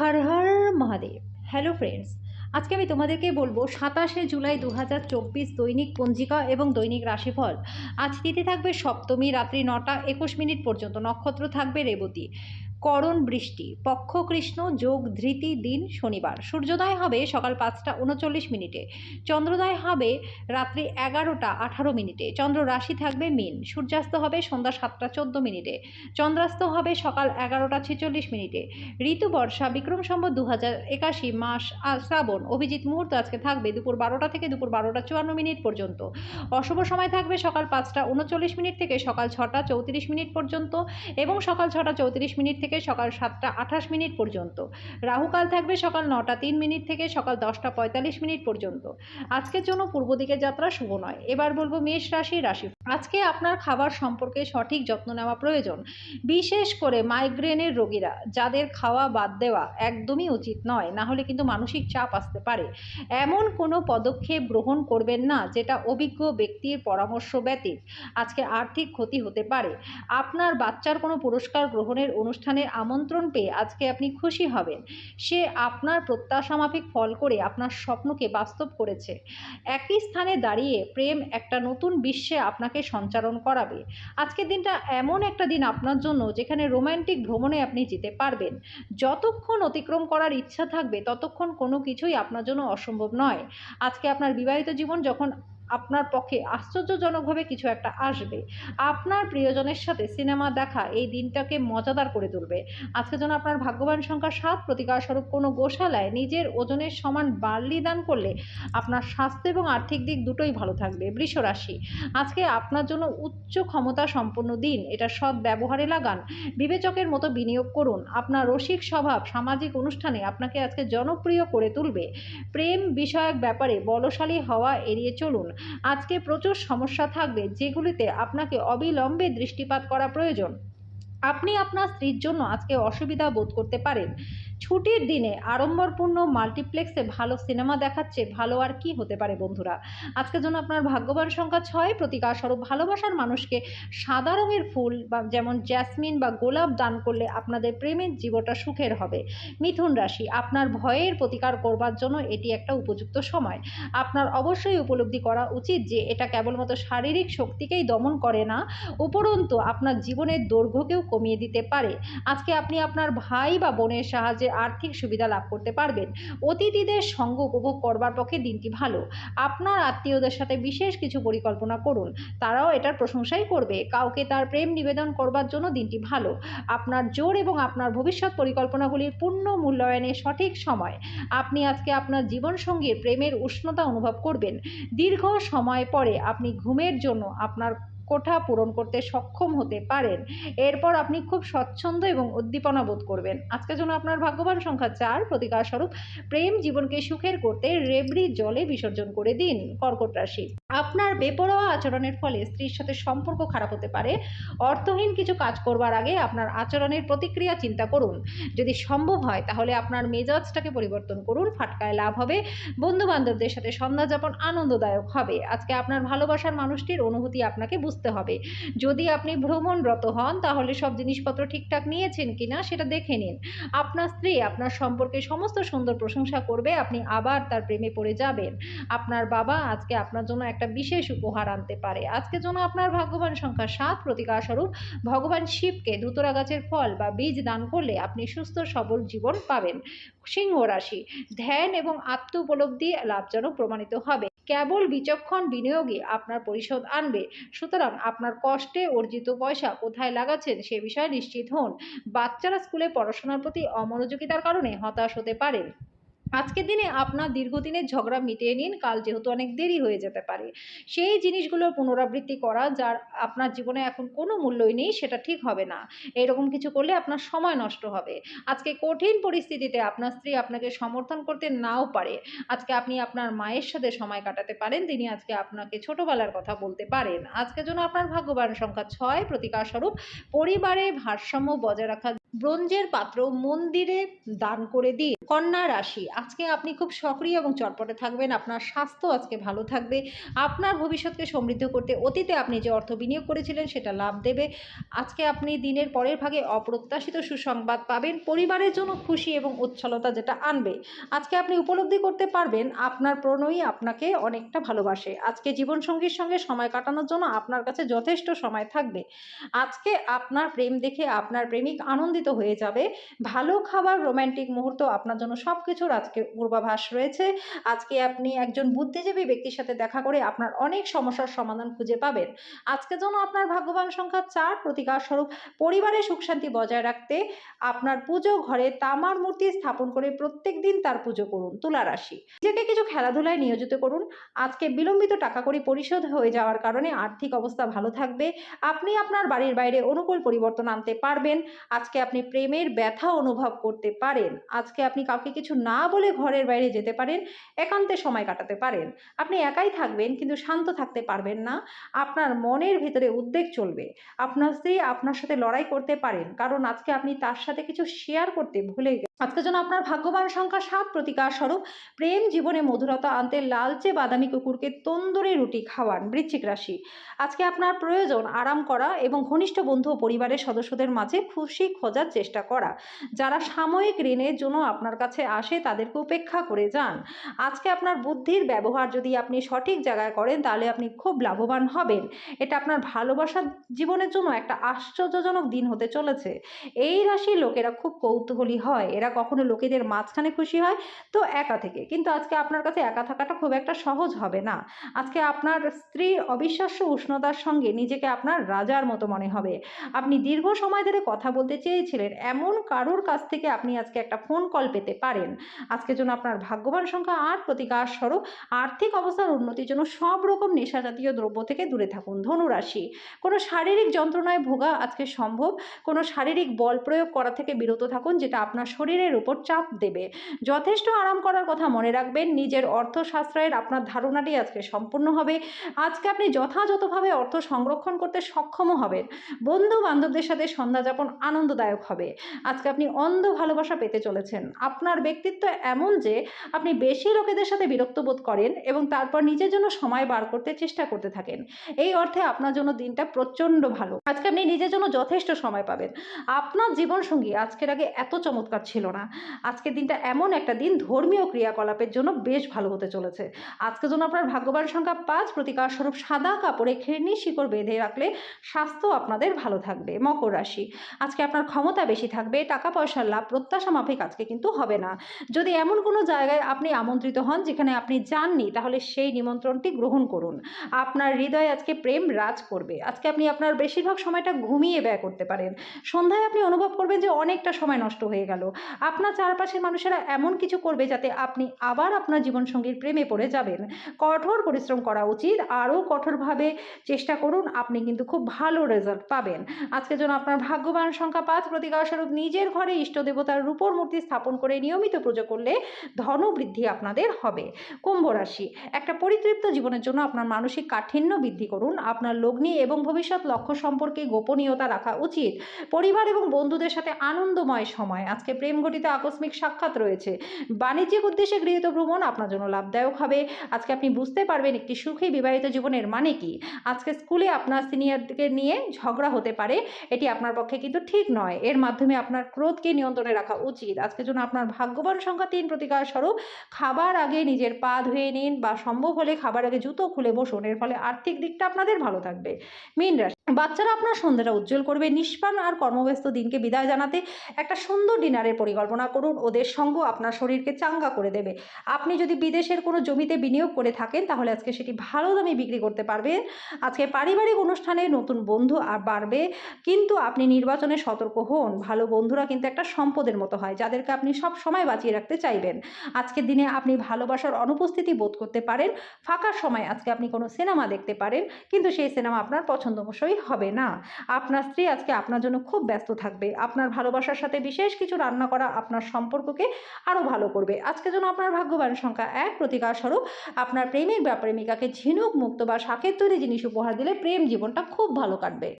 হর Har Mahadev. Hello friends আজকে আমি তোমাদেরকে বলব সাতাশে জুলাই দু হাজার চব্বিশ দৈনিক পঞ্জিকা এবং দৈনিক রাশিফল। আজ তিথি থাকবে সপ্তমী, রাত্রি নটা, একুশ মিনিট পর্যন্ত। নক্ষত্র থাকবে রেবতী। করণ বৃষ্টি। পক্ষ কৃষ্ণ যোগ ধৃতি দিন শনিবার। সূর্যোদয় হবে সকাল পাঁচটা উনচল্লিশ মিনিটে। চন্দ্রোদয় হবে রাত্রি এগারোটা আঠারো মিনিটে। চন্দ্র রাশি থাকবে মিন। সূর্যাস্ত হবে সন্ধ্যা সাতটা চোদ্দ মিনিটে। চন্দ্রাস্ত হবে সকাল এগারোটা ছেচল্লিশ মিনিটে। ঋতু বর্ষা, বিক্রম সম্বত দু হাজার একাশি মাস শ্রাবণ। অভিজিৎ মুহূর্ত আজকে থাকবে দুপুর বারোটা থেকে দুপুর বারোটা চুয়ান্ন মিনিট পর্যন্ত। অশুভ সময় থাকবে সকাল পাঁচটা উনচল্লিশ মিনিট থেকে সকাল ছটা চৌত্রিশ মিনিট পর্যন্ত এবং সকাল ছটা চৌত্রিশ মিনিট থেকে সকাল সাতটা আঠাশ মিনিট পর্যন্ত। রাহুকাল থাকবে সকাল নটা তিন মিনিট থেকে সকাল দশটা পঁয়তাল্লিশ মিনিট পর্যন্ত। আজকের জন্য পূর্ব দিকের যাত্রা শুভ নয়। এবার বলব মেষ রাশি রাশি আজকে আপনার খাবার সম্পর্কে সঠিক যত্ন নেওয়া প্রয়োজন। বিশেষ করে মাইগ্রেনের রোগীরা, যাদের খাওয়া বাদ দেওয়া একদমই উচিত নয়, না হলে কিন্তু মানসিক চাপ আসতে পারে। এমন কোনো পদক্ষেপ গ্রহণ করবেন না, যেটা অভিজ্ঞ ব্যক্তির পরামর্শ ব্যতীত আজকে আর্থিক ক্ষতি হতে পারে। আপনার বাচ্চার কোনো পুরস্কার গ্রহণের অনুষ্ঠানের আমন্ত্রণ পেয়ে আজকে আপনি খুশি হবেন। সে আপনার প্রত্যাশা মাফিক ফল করে আপনার স্বপ্নকে বাস্তব করেছে। একই স্থানে দাঁড়িয়ে প্রেম একটা নতুন বিশ্বে আপনাকে সঞ্চারণ করাবে। আজকের দিনটা এমন একটা দিন আপনার জন্য যেখানে রোমান্টিক ভ্রমণে আপনি যেতে পারবেন। যতক্ষণ অতিক্রম করার ইচ্ছা থাকবে, ততক্ষণ কোনো কিছুই আপনার জন্য অসম্ভব নয়। আজকে আপনার বিবাহিত জীবন যখন আপনার পক্ষে আশ্চর্যজনকভাবে কিছু একটা আসবে। আপনার প্রিয়জনের সাথে সিনেমা দেখা এই দিনটাকে মজাদার করে তুলবে। আজকে যেন আপনার ভাগ্যবান সংখ্যা সাত প্রতিকার স্বরূপ কোনো গোশালায় নিজের ওজনের সমান বার্লি দান করলে আপনার স্বাস্থ্য এবং আর্থিক দিক দুটোই ভালো থাকবে। বৃষ রাশি আজকে আপনার জন্য উচ্চ ক্ষমতা সম্পন্ন দিন। এটা সৎ ব্যবহারে লাগান, বিবেচকের মতো বিনিয়োগ করুন। আপনার রসিক স্বভাব সামাজিক অনুষ্ঠানে আপনাকে আজকে জনপ্রিয় করে তুলবে। প্রেম বিষয়ক ব্যাপারে বলশালী হওয়া এড়িয়ে চলুন। আজকে প্রচুর সমস্যা থাকবে, যেগুলিতে আপনাকে অবিলম্বে দৃষ্টিপাত করা প্রয়োজন। আপনি আপনার স্ত্রীর জন্য আজকে অসুবিধা বোধ করতে পারেন। ছুটির দিনে আড়ম্বরপূর্ণ মাল্টিপ্লেক্সে ভালো সিনেমা দেখাচ্ছে ভালো আর কি হতে পারে বন্ধুরা? আজকের জন্য আপনার ভাগ্যবান সংখ্যা ছয়। প্রতিকার স্বরূপ ভালোবাসার মানুষকে সাদা রঙের ফুল বা যেমন জ্যাসমিন বা গোলাপ দান করলে আপনাদের প্রেমের জীবনটা সুখের হবে। মিথুন রাশি, আপনার ভয়ের প্রতিকার করবার জন্য এটি একটা উপযুক্ত সময়। আপনার অবশ্যই উপলব্ধি করা উচিত যে এটা কেবলমাত্র শারীরিক শক্তিকেই দমন করে না, উপরন্তু আপনার জীবনের দৈর্ঘ্যকেও কমিয়ে দিতে পারে। আজকে আপনি আপনার ভাই বা বোনের সাহায্যে আর্থিক সুবিধা লাভ করতে পারবেন। অতিথিদের সঙ্গ উপভোগ করবার পক্ষে দিনটি ভালো। আপনার আত্মীয়দের সাথে বিশেষ কিছু পরিকল্পনা করুন। তারাও এটার প্রশংসাই করবে। কাউকে তার প্রেম নিবেদন করবার জন্য দিনটি ভালো। আপনার জোর এবং আপনার ভবিষ্যৎ পরিকল্পনাগুলির পূর্ণ মূল্যায়নের সঠিক সময়। আপনি আজকে আপনার জীবনসঙ্গীর প্রেমের উষ্ণতা অনুভব করবেন। দীর্ঘ সময় পরে আপনি ঘুমের জন্য আপনার কোঠা পূরণ করতে সক্ষম হতে পারেন। এরপর আপনি খুব স্বচ্ছন্দ এবং উদ্দীপনা বোধ করবেন। আজকের জন্য আপনার ভাগ্যবান সংখ্যা চার প্রতিকার স্বরূপ প্রেম জীবনকে সুখের করতে রেবড়ি জলে বিসর্জন করে দিন কর্কট রাশি। আপনার বেপরোয়া আচরণের ফলে স্ত্রীর সাথে সম্পর্ক খারাপ হতে পারে। অর্থহীন কিছু কাজ করবার আগে আপনার আচরণের প্রতিক্রিয়া চিন্তা করুন। যদি সম্ভব হয়, তাহলে আপনার মেজাজটাকে পরিবর্তন করুন, ফাটকায় লাভ হবে। বন্ধু বান্ধবদের সাথে সন্ধ্যা যাপন আনন্দদায়ক হবে। আজকে আপনার ভালোবাসার মানুষটির অনুভূতি আপনাকে বুঝতে হবে। যদি আপনি ভ্রমণরত হন, তাহলে সব জিনিসপত্র ঠিকঠাক নিয়েছেন কিনা সেটা দেখে নিন। আপনার স্ত্রী আপনার সম্পর্কে সমস্ত সুন্দর প্রশংসা করবে, আপনি আবার তার প্রেমে পড়ে যাবেন। আপনার বাবা আজকে আপনার জন্য একটা বিশেষ উপহার আনতে পারে। আজকে জন্য আপনার ভাগ্যবান সংখ্যা সাত প্রতিকার স্বরূপ ভগবান শিবকে ধুতরা গাছের ফল বা বীজ দান করলে আপনি সুস্থ, সবল জীবন পাবেন। সিংহ রাশি, ধ্যান এবং আত্ম উপলব্ধি লাভজনক প্রমাণিত হবে। কেবল বিচক্ষণ বিনিয়োগে আপনার পরিশোধ আনবে। সুতরাং আপনার কষ্টে অর্জিত পয়সা কোথায় লাগাচ্ছেন সে বিষয়ে নিশ্চিত হন। বাচ্চারা স্কুলে পড়াশোনার প্রতি অমনোযোগিতার কারণে হতাশ হতে পারেন আজকের দিনে আপনার দীর্ঘদিনের ঝগড়া মিটিয়ে নিন, কাল যেহেতু অনেক দেরি হয়ে যেতে পারে। সেই জিনিসগুলোর পুনরাবৃত্তি করা, যার আপনার জীবনে এখন কোনো মূল্যই নেই, সেটা ঠিক হবে না। এরকম কিছু করলে আপনার সময় নষ্ট হবে। আজকে কঠিন পরিস্থিতিতে আপনার স্ত্রী আপনাকে সমর্থন করতে নাও পারে। আজকে আপনি আপনার মায়ের সাথে সময় কাটাতে পারেন, তিনি আজকে আপনাকে ছোটবেলার কথা বলতে পারেন। আজকের জন্য আপনার ভাগ্যবান সংখ্যা ছয় প্রতিকার স্বরূপ পরিবারে ভারসাম্য বজায় রাখার ব্রোঞ্জের পাত্র মন্দিরে দান করে দিন। কন্যা রাশি, আজকে আপনি খুব সক্রিয় এবং চটপটে থাকবেন, আপনার স্বাস্থ্য আজকে ভালো থাকবে, আপনার ভবিষ্যৎকে সমৃদ্ধ করতে অতীতে আপনি যে অর্থ বিনিয়োগ করেছিলেন সেটা লাভ দেবে। আজকে আপনি দিনের পরের ভাগে অপ্রত্যাশিত সুসংবাদ পাবেন, পরিবারের জন্য খুশি এবং উচ্ছলতা যেটা আনবে। আজকে আপনি উপলব্ধি করতে পারবেন, আপনার প্রণয়ী আপনাকে অনেকটা ভালোবাসে। আজকে জীবনসঙ্গীর সঙ্গে সময় কাটানোর জন্য আপনার কাছে যথেষ্ট সময় থাকবে। আজকে আপনার প্রেম দেখে আপনার প্রেমিক আনন্দিত হয়ে যাবে। ভালো খাবার রোম্যান্টিক মুহূর্ত আপনার জন্য সব কিছুর আজকে পূর্বাভাস রয়েছে। আজকে আপনি একজন বুদ্ধিজীবী ব্যক্তির সাথে দেখা করে আপনার অনেক সমস্যার সমাধান খুঁজে পাবেন। আজকে যেন আপনার ভাগ্যবান সংখ্যা চার প্রতিকার স্বরূপ পরিবারে সুখ শান্তি বজায় রাখতে আপনার পুজো ঘরে তামার মূর্তি স্থাপন করে প্রত্যেক দিন তার পুজো করুন তুলা রাশি নিজেকে কিছু খেলাধুলায় নিয়োজিত করুন। আজকে বিলম্বিত টাকা কড়ি পরিশোধ হয়ে যাওয়ার কারণে আর্থিক অবস্থা ভালো থাকবে। আপনি আপনার বাড়ির বাইরে অনুকূল পরিবর্তন আনতে পারবেন। আজকে আপনি প্রেমের ব্যথা অনুভব করতে পারেন। আজকে আপনি কাউকে কিছু না বলে ঘরের বাইরে যেতে পারেন, একান্তে সময় কাটাতে পারেন। আপনি একাই থাকবেন কিন্তু শান্ত থাকতে পারবেন না। আপনার মনের ভিতরে উদ্বেগ চলবে। আপনার স্ত্রী আপনার সাথে লড়াই করতে পারেন। কারণ আজকে আপনি তার সাথে কিছু শেয়ার করতে ভুলে গেছেন আজকে যেন আপনার ভাগ্যবান সংখ্যা সাত প্রতিকার স্বরূপ প্রেম জীবনে মধুরতা আনতে লালচে বাদামি কুকুরকে তন্দুরি রুটি খাওয়ান বৃশ্চিক রাশি। আজকে আপনার প্রয়োজন আরাম করা এবং ঘনিষ্ঠ বন্ধু ও পরিবারের সদস্যদের মাঝে খুশি খোঁজার চেষ্টা করা। যারা সাময়িক ঋণের জন্য আপনার কাছে আসে তাদেরকে উপেক্ষা করে যান। আজকে আপনার বুদ্ধির ব্যবহার যদি আপনি সঠিক জায়গায় করেন তাহলে আপনি খুব লাভবান হবেন। এটা আপনার ভালোবাসার জীবনের জন্য একটা আশ্চর্যজনক দিন হতে চলেছে। এই রাশির লোকেরা খুব কৌতূহলী হয়। এরা কখনো লোকেদের মাঝখানে খুশি হয়? তো একা থেকে। কিন্তু আজকে আপনার কাছে একা থাকাটা খুব একটা সহজ হবে না। আজকে আপনার স্ত্রীর অবিশ্বাস্য উষ্ণতার সঙ্গে নিজেকে আপনার রাজার মতো মনে হবে। আপনি দীর্ঘ সময় ধরে কথা বলতে চেয়েছিলেন, এমন কারোর কাছ থেকে আপনি আজকে একটা ফোন কল পেতে পারেন। আজকের জন্য আপনার ভাগ্যবান সংখ্যা আট প্রতিকার স্বরূপ আর্থিক অবস্থার উন্নতির জন্য সব রকম নেশা জাতীয় দ্রব্য থেকে দূরে থাকুন। ধনুরাশি। কোনো শারীরিক যন্ত্রণায় ভোগা আজকে সম্ভব। কোনো শারীরিক বল প্রয়োগ করা থেকে বিরত থাকুন, যেটা আপনার শরীরের উপর চাপ দেবে। যথেষ্ট আরাম করার কথা মনে রাখবেন। নিজের অর্থশাস্ত্রের আপনার ধারণাটি আজকে সম্পূর্ণ হবে। আজকে আপনি যথাযথভাবে অর্থ সংরক্ষণ করতে সক্ষমও হবেন। বন্ধু বান্ধবদের সাথে সন্ধ্যাযাপন আনন্দদায়ক হবে। আজকে আপনি অন্ধ ভালোবাসা পেতে চলেছেন। আপনার ব্যক্তিত্ব এমন যে আপনি বেশি লোকেদের সাথে বিরক্ত বোধ করেন এবং তারপর নিজের জন্য সময় বার করতে চেষ্টা করতে থাকেন। এই অর্থে আপনার জন্য দিনটা প্রচণ্ড ভালো। আজকে আপনি নিজের জন্য যথেষ্ট সময় পাবেন। আপনার জীবনসঙ্গী আজকের আগে এত চমৎকার ছিল। না। আজকের দিনটা এমন একটা দিন, ধর্মীয় ক্রিয়াকলাপের জন্য বেশ ভালো হতে চলেছে। আজকের জন্য আপনার ভাগ্যবান সংখ্যা পাঁচ, প্রতিকার স্বরূপ সাদা কাপড়ে ঘেরনি শিকড় বেঁধে রাখলে স্বাস্থ্য আপনাদের ভালো থাকবে, মকর রাশি। আজকে আপনার ক্ষমতা বেশি থাকবে, টাকা পয়সার লাভ, প্রত্যাশা মাফিক আজকে কিন্তু হবে না। যদি এমন কোনো জায়গায় আপনি আমন্ত্রিত হন যেখানে আপনি যাননি, তাহলে সেই নিমন্ত্রণটি গ্রহণ করুন। আপনার হৃদয় আজকে প্রেম রাজ করবে। আজকে আপনি আপনার বেশিরভাগ সময়টা ঘুমিয়ে ব্যয় করতে পারেন। সন্ধ্যায় আপনি অনুভব করবেন যে অনেকটা সময় নষ্ট হয়ে গেল। আপনার চারপাশের মানুষেরা এমন কিছু করবে যাতে আপনি আবার আপনার জীবনসঙ্গীর প্রেমে পড়ে যাবেন। কঠোর পরিশ্রম করা উচিত। আরও কঠোরভাবে চেষ্টা করুন, আপনি কিন্তু খুব ভালো রেজাল্ট পাবেন। আজকের জন্য আপনার ভাগ্যবান সংখ্যা পাঁচ প্রতিকার স্বরূপ নিজের ঘরে ইষ্ট দেবতার রূপর মূর্তি স্থাপন করে নিয়মিত পুজো করলে ধন বৃদ্ধি আপনাদের হবে। কুম্ভ রাশি, একটা পরিতৃপ্ত জীবনের জন্য আপনার মানসিক কাঠিন্য বৃদ্ধি করুন। আপনার লগ্নি এবং ভবিষ্যৎ লক্ষ্য সম্পর্কে গোপনীয়তা রাখা উচিত। পরিবার এবং বন্ধুদের সাথে আনন্দময় সময়। আজকে প্রেম ঘটিত আকস্মিক সাক্ষাৎ রয়েছে। বাণিজ্যিক উদ্দেশ্যে গৃহীত ভ্রমণ আপনার জন্য লাভদায়ক হবে। আজকে আপনি বুঝতে পারবেন একটি সুখী বিবাহিত জীবনের মানে কি। আজকে স্কুলে আপনার সিনিয়রকে নিয়ে ঝগড়া হতে পারে। এটি আপনার পক্ষে কিন্তু ঠিক নয়। এর মাধ্যমে আপনার ক্রোধকে নিয়ন্ত্রণে রাখা উচিত। আজকের জন্য আপনার ভাগ্যবান সংখ্যা তিন প্রতিকার স্বরূপ। খাবার আগে নিজের পা ধুয়ে নিন বা সম্ভব হলে খাবার আগে জুতো খুলে বসুন। এর ফলে আর্থিক দিকটা আপনাদের ভালো থাকবে। মীন রাশি বাচ্চারা আপনার সন্ধ্যাটা উজ্জ্বল করবে, নিষ্পান আর কর্মব্যস্ত দিনকে বিদায় জানাতে একটা সুন্দর ডিনারের পরিকল্পনা করুন। ওদের সঙ্গ আপনার শরীরকে চাঙ্গা করে দেবে। আপনি যদি বিদেশের কোনো জমিতে বিনিয়োগ করে থাকেন, তাহলে আজকে সেটি ভালো দামে বিক্রি করতে পারবেন। আজকে পারিবারিক অনুষ্ঠানে নতুন বন্ধু আর বাড়বে, কিন্তু আপনি নির্বাচনে সতর্ক হন। ভালো বন্ধুরা কিন্তু একটা সম্পদের মতো হয়, যাদেরকে আপনি সব সময় বাঁচিয়ে রাখতে চাইবেন। আজকের দিনে আপনি ভালোবাসার অনুপস্থিতি বোধ করতে পারেন। ফাঁকা সময় আজকে আপনি কোনো সিনেমা দেখতে পারেন, কিন্তু সেই সিনেমা আপনার পছন্দ পছন্দমশই হবে না। আপনার স্ত্রী আজকে আপনার জন্য খুব ব্যস্ত থাকবে। আপনার ভালোবাসার সাথে বিশেষ কিছু রান্না করা আপনার সম্পর্ককে আরও ভালো করবে। আজকে যেন আপনার ভাগ্যবান সংখ্যা এক প্রতিকার স্বরূপ, আপনার প্রেমিক বা প্রেমিকাকে ঝিনুক মুক্ত বা শাকের তৈরি জিনিস উপহার দিলে প্রেম জীবনটা খুব ভালো কাটবে।